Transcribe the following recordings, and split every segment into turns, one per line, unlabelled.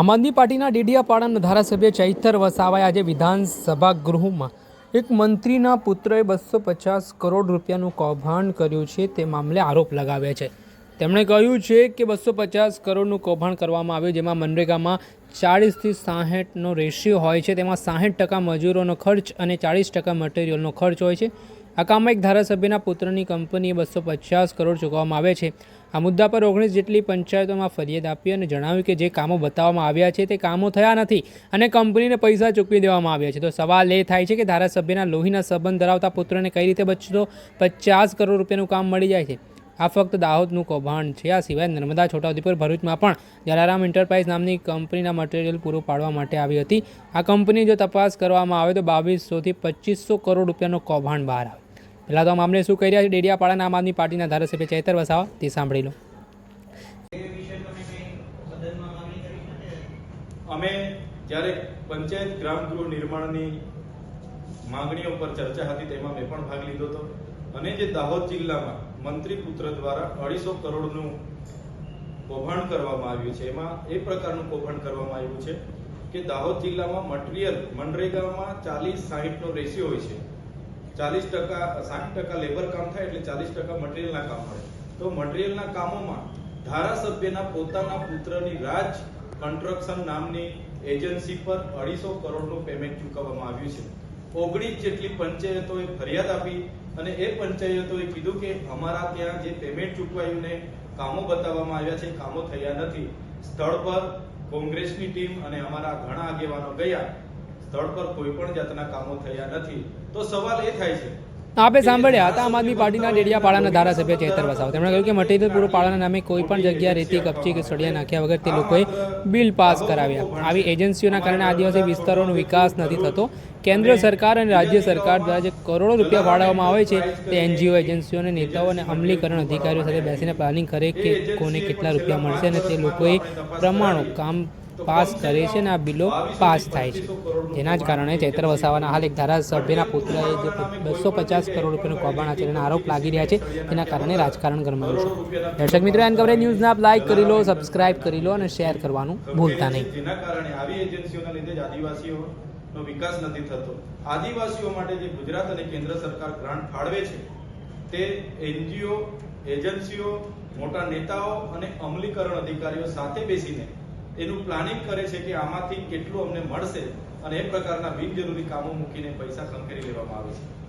આમ આદમી પાર્ટીના ડેડિયાપાડાના ધારાસભ્ય ચૈતર વસાવાએ આજે વિધાનસભા ગૃહમાં એક મંત્રીના પુત્રએ બસો પચાસ કરોડ રૂપિયાનું કૌભાંડ કર્યું છે તે મામલે આરોપ લગાવ્યા છે. તેમણે કહ્યું છે કે બસો પચાસ કરોડનું કૌભાંડ કરવામાં આવ્યું, જેમાં મનરેગામાં ચાળીસથી સાહીઠનો રેશિયો હોય છે, તેમાં સાહીઠ ટકા મજૂરોનો ખર્ચ અને ચાળીસ ટકા મટીરિયલનો ખર્ચ હોય છે. આ કામમાં એક ધારાસભ્યના પુત્રની કંપનીએ બસો પચાસ કરોડ ચૂકવવામાં આવે છે. આ મુદ્દા પર ઓગણીસ જેટલી પંચાયતોમાં ફરિયાદ આપી અને જણાવ્યું કે જે કામો બતાવવામાં આવ્યા છે તે કામો થયા નથી અને કંપનીને પૈસા ચૂકવી દેવામાં આવ્યા છે. તો સવાલ એ થાય છે કે ધારાસભ્યના લોહીના સંબંધ ધરાવતા પુત્રને કઈ રીતે બચતો પચાસ કરોડ રૂપિયાનું કામ મળી જાય છે? આ ફક્ત દાહોદનું કૌભાંડ છે. આ સિવાય નર્મદા છોટાઉદેપુર, ભરૂચમાં પણ જલારામ એન્ટરપ્રાઇઝ નામની કંપનીના મટીરિયલ પૂરું પાડવા માટે આવી હતી. આ કંપની જો તપાસ કરવામાં આવે તો બાવીસોથી પચીસો કરોડ રૂપિયાનું કૌભાંડ બહાર આવે. પહેલાં તો આ મામલે શું કહી રહ્યા છે? ડેડિયાપાડાના આમ આદમી પાર્ટીના ધારાસભ્ય ચૈતર વસાવા, તે સાંભળી લો.
અમે જ્યારે પંચાયત ગ્રામ ગૃહ નિર્માણની માંગણીઓ પર ચર્ચા હતી, તેમાં મેં પણ ભાગ લીધો હતો. અને જે દાહોદ જિલ્લામાં મંત્રી પુત્ર દ્વારા અઢીસો કરોડનું કૌભાંડ કરવામાં આવ્યું છે, એમાં એ પ્રકારનું કૌભાંડ કરવામાં આવ્યું છે કે દાહોદ જિલ્લામાં મટીરિયલ, મનરેગામાં ચાલીસ સાહીઠનો રેશિયો હોય છે. ચાલીસ ટકા, સાઠ ટકા લેબર કામ થાય એટલે ચાલીસ ટકા મટીરિયલના કામ મળે. તો મટીરિયલના કામોમાં ધારાસભ્યના પોતાના પુત્રની રાજ કન્સ્ટ્રક્શન નામની એજન્સી પર અઢીસો કરોડનું પેમેન્ટ ચૂકવવામાં આવ્યું છે. ઓગણીસ જેટલી પંચાયતોએ ફરિયાદ આપી અને એ પંચાયતોએ કીધું કે અમારા ત્યાં જે પેમેન્ટ ચૂકવાયું ને કામો બતાવવામાં આવ્યા છે, કામો થયા નથી. સ્થળ પર કોંગ્રેસની ટીમ અને અમારા ઘણા આગેવાનો ગયા. સ્થળ પર કોઈ પણ જાતના કામો થયા નથી તો સવાલ એ થાય છે
આપે સાંભળ્યા હતા આમ આદમી પાર્ટીના ડેડિયાપાડાના ધારાસભ્ય ચેતર વસાવ. તેમણે કહ્યું કે મટીરિયલ પૂરું પાડાના નામે કોઈ પણ જગ્યા રેતી કપચી કે સળિયા નાખ્યા વગર તે લોકોએ બિલ પાસ કરાવ્યા. આવી એજન્સીઓના કારણે આદિવાસી વિસ્તારોનો વિકાસ નથી થતો. કેન્દ્ર સરકાર અને રાજ્ય સરકાર દ્વારા જે કરોડો રૂપિયા ફાળવવામાં આવે છે તે એનજીઓ એજન્સીઓને નેતાઓ અને અમલીકરણ અધિકારીઓ સાથે બેસીને પ્લાનિંગ કરે કે કોને કેટલા રૂપિયા મળશે અને તે લોકોએ પ્રમાણો કામ પાસ કરે છે અને આ બિલો પાસ થાય છે. જેના જ કારણે ચૈત્ર વસાવાના હાલ એક ધારાસભ્યના પુત્રએ જે બસો પચાસ કરોડ રૂપિયાનું કૌભાંડ આચરણના આરોપ લાગી રહ્યા છે તેના કારણે રાજકારણ ગરમાયું છે. દર્શક મિત્રો, એન કવરેજ ન્યૂઝને આપ લાઇક કરી લો સબસ્ક્રાઇબ કરી લો અને શેર કરવાનું ભૂલતા નહીં.
જેના કારણે આવી એજન્સીઓના લીધે જ આદિવાસીઓનો વિકાસ નથી થતો. આદિવાસીઓ માટે જે ગુજરાત અને કેન્દ્ર સરકાર ગ્રાન્ટ ફાળવે છે, તે એનજીઓ એજન્સીઓ મોટા નેતાઓ અને અમલીકરણ અધિકારીઓ સાથે બેસીને એનું પ્લાનિંગ કરે છે કે આમાંથી કેટલું અમને મળશે અને એ પ્રકારના બિનજરૂરી કામો મૂકીને પૈસા ખંખેરી લેવામાં આવે છે.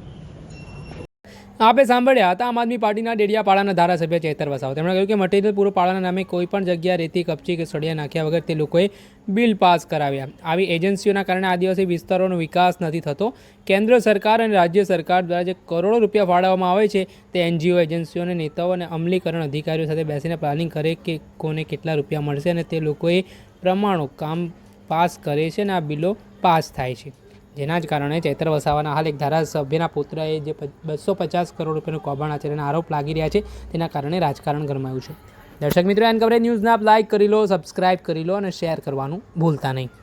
આપે સાંભળ્યા હતા, આમ આદમી પાર્ટીના ડેડિયાપાડાના ધારાસભ્ય ચેતર વસાવ. તેમણે કહ્યું કે મટીરિયલ પૂરું પાડવાના નામે કોઈ પણ જગ્યા રેતી, કપચી કે સળિયા નાખ્યા વગર તે લોકોએ બિલ પાસ કરાવ્યા. આવી એજન્સીઓના કારણે આદિવાસી વિસ્તારોનો વિકાસ નથી થતો. કેન્દ્ર સરકાર અને રાજ્ય સરકાર દ્વારા જે કરોડો રૂપિયા ફાળવવામાં આવે છે, તે એનજીઓ, એજન્સીઓને, નેતાઓ અને અમલીકરણ અધિકારીઓ સાથે બેસીને પ્લાનિંગ કરે કે કોને કેટલા રૂપિયા મળશે અને તે લોકોએ પ્રમાણો કામ પાસ કરે છે અને આ બિલો પાસ થાય છે. જેના જ કારણે ચૈત્ર વસાવાના હાલ એક ધારાસભ્યના પુત્રએ જે બસો પચાસ કરોડ રૂપિયાનું કૌભાંડ આચરણના આરોપ લાગી રહ્યા છે, તેના કારણે રાજકારણ ગરમાયું છે. દર્શક મિત્રો, એન કવરેજ ન્યૂઝને આપ લાઇક કરી લો સબસ્ક્રાઇબ કરી લો અને શેર કરવાનું ભૂલતા નહીં.